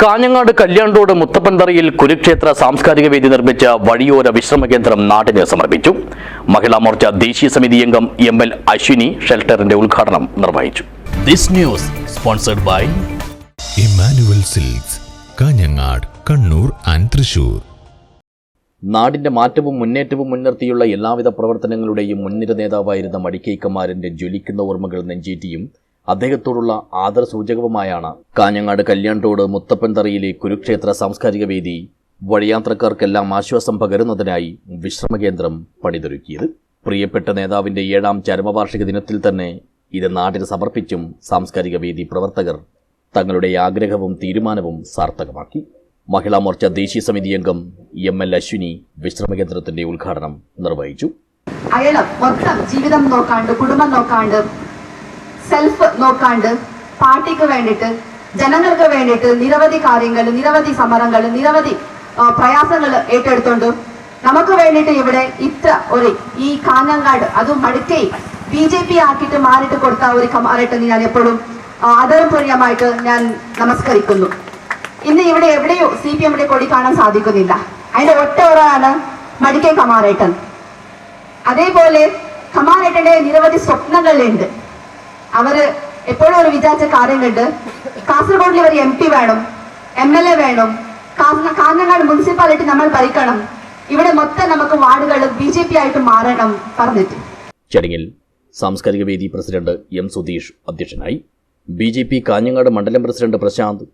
കാഞ്ഞങ്ങാട് കല്യാണ്ടോട് മുത്തപ്പൻതറയിൽ കുരുക്ഷേത്ര സാംസ്കാരിക വേദി നിർമ്മിച്ച വഴിയോര വിശ്രമ കേന്ദ്രം നാടിന് സമർപ്പിച്ചു. മഹിളാ മോർച്ച ദേശീയ സമിതി അംഗം എം എൽ അശ്വിനി ഷെൽട്ടറിന്റെ ഉദ്ഘാടനം നിർവഹിച്ചു. This news sponsored by Immanuel Silks Kanhangad Kannur and Thrissur. നാടിന്റെ മാറ്റവും മുന്നേറ്റവും മുൻനിർത്തിയുള്ള എല്ലാവിധ പ്രവർത്തനങ്ങളുടെയും മുൻനിര നേതാവായിരുന്ന മടിക്കൈക്കമാരന്റെ ജ്വലിക്കുന്ന ഓർമ്മകൾ നെഞ്ചേറ്റിയും അദ്ദേഹത്തോടുള്ള ആദരസൂചകവുമായാണ് കാഞ്ഞങ്ങാട് കല്യാണ്ടോട് മുത്തപ്പൻതറയിലെ കുരുക്ഷേത്ര സാംസ്കാരിക വേദി വഴിയാത്രക്കാർക്കെല്ലാം ആശ്വാസം പകരുന്നതിനായി വിശ്രമകേന്ദ്രം പണിതൊരുക്കിയത്. പ്രിയപ്പെട്ട നേതാവിന്റെ ഏഴാം ചരമവാർഷിക ദിനത്തിൽ തന്നെ ഇത് നാടിന് സമർപ്പിച്ചും സാംസ്കാരിക വേദി പ്രവർത്തകർ തങ്ങളുടെ ആഗ്രഹവും തീരുമാനവും സാർത്ഥകമാക്കി. മഹിളാ മോർച്ച ദേശീയ സമിതി അംഗം എം എൽ അശ്വിനി വിശ്രമകേന്ദ്രത്തിന്റെ ഉദ്ഘാടനം നിർവഹിച്ചു. അയലം മൊത്തം ജീവിതം നോക്കാണ്ട് കുടുംബം നോക്കാണ്ട് സെൽഫ് നോക്കാണ്ട് പാർട്ടിക്ക് വേണ്ടിയിട്ട് ജനങ്ങൾക്ക് വേണ്ടിയിട്ട് നിരവധി കാര്യങ്ങൾ നിരവധി സമരങ്ങൾ നിരവധി പ്രയാസങ്ങൾ ഏറ്റെടുത്തുകൊണ്ട് നമുക്ക് വേണ്ടിയിട്ട് ഇവിടെ ഇത്ര ഒരു ഈ കാഞ്ഞങ്ങാട് അതും മടുക്കൈ ബി ജെ പി ആക്കിയിട്ട് മാറിയിട്ട് കൊടുത്ത ഒരു കമാറായിട്ട് ഞാൻ എപ്പോഴും ആദരപൂർവമായിട്ട് ഞാൻ നമസ്കരിക്കുന്നു. ഇന്ന് ഇവിടെ എവിടെയോ സി പി എമ്മിന്റെ കൊടി കാണാൻ സാധിക്കുന്നില്ല. അതിന്റെ ഒരാളാണ് മടിക്കൈ കമാറേട്ടൻ അതേപോലെ കമാറേട്ടന്റെ നിരവധി സ്വപ്നങ്ങളുണ്ട്. അവർ എപ്പോഴും ഒരു വിചാരിച്ച കാര്യങ്ങളുണ്ട്. കാസർഗോഡിൽ ഒരു എം പി വേണം എം എൽ എ വേണം. കാഞ്ഞങ്ങാട് മുനിസിപ്പാലിറ്റി നമ്മൾ ഭരിക്കണം. ഇവിടെ മൊത്തം നമുക്ക് വാർഡുകൾ ബി ജെ പി ആയിട്ട് മാറണം പറഞ്ഞിട്ട്. ചടങ്ങിൽ സാംസ്കാരിക വേദി പ്രസിഡന്റ് എം സുധീഷ് അധ്യക്ഷനായി ബി ജെ പി കാഞ്ഞങ്ങാട് മണ്ഡലം president Prashanth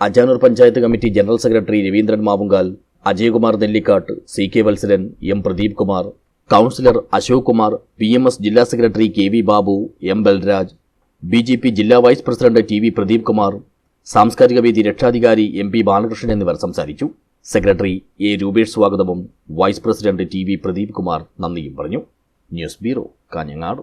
Ajanur panchayat committee general secretary Raveendran Mavungal Ajayakumar Nellikkattu C K Valsaran M Pradeep Kumar councillor Ashok Kumar P M S ജില്ലാ secretary K V Babu M Balraj B J P ജില്ലാ vice president T V Pradeep Kumar സാംസ്കാരിക വേദി രക്ഷാധികാരി M P Balakrishnan എന്നിവർ സംസാരിച്ചു. Secretary A Rupesh സ്വാഗതവും vice president T V Pradeep Kumar നന്ദിയും പറഞ്ഞു. News bureau Kanhangad.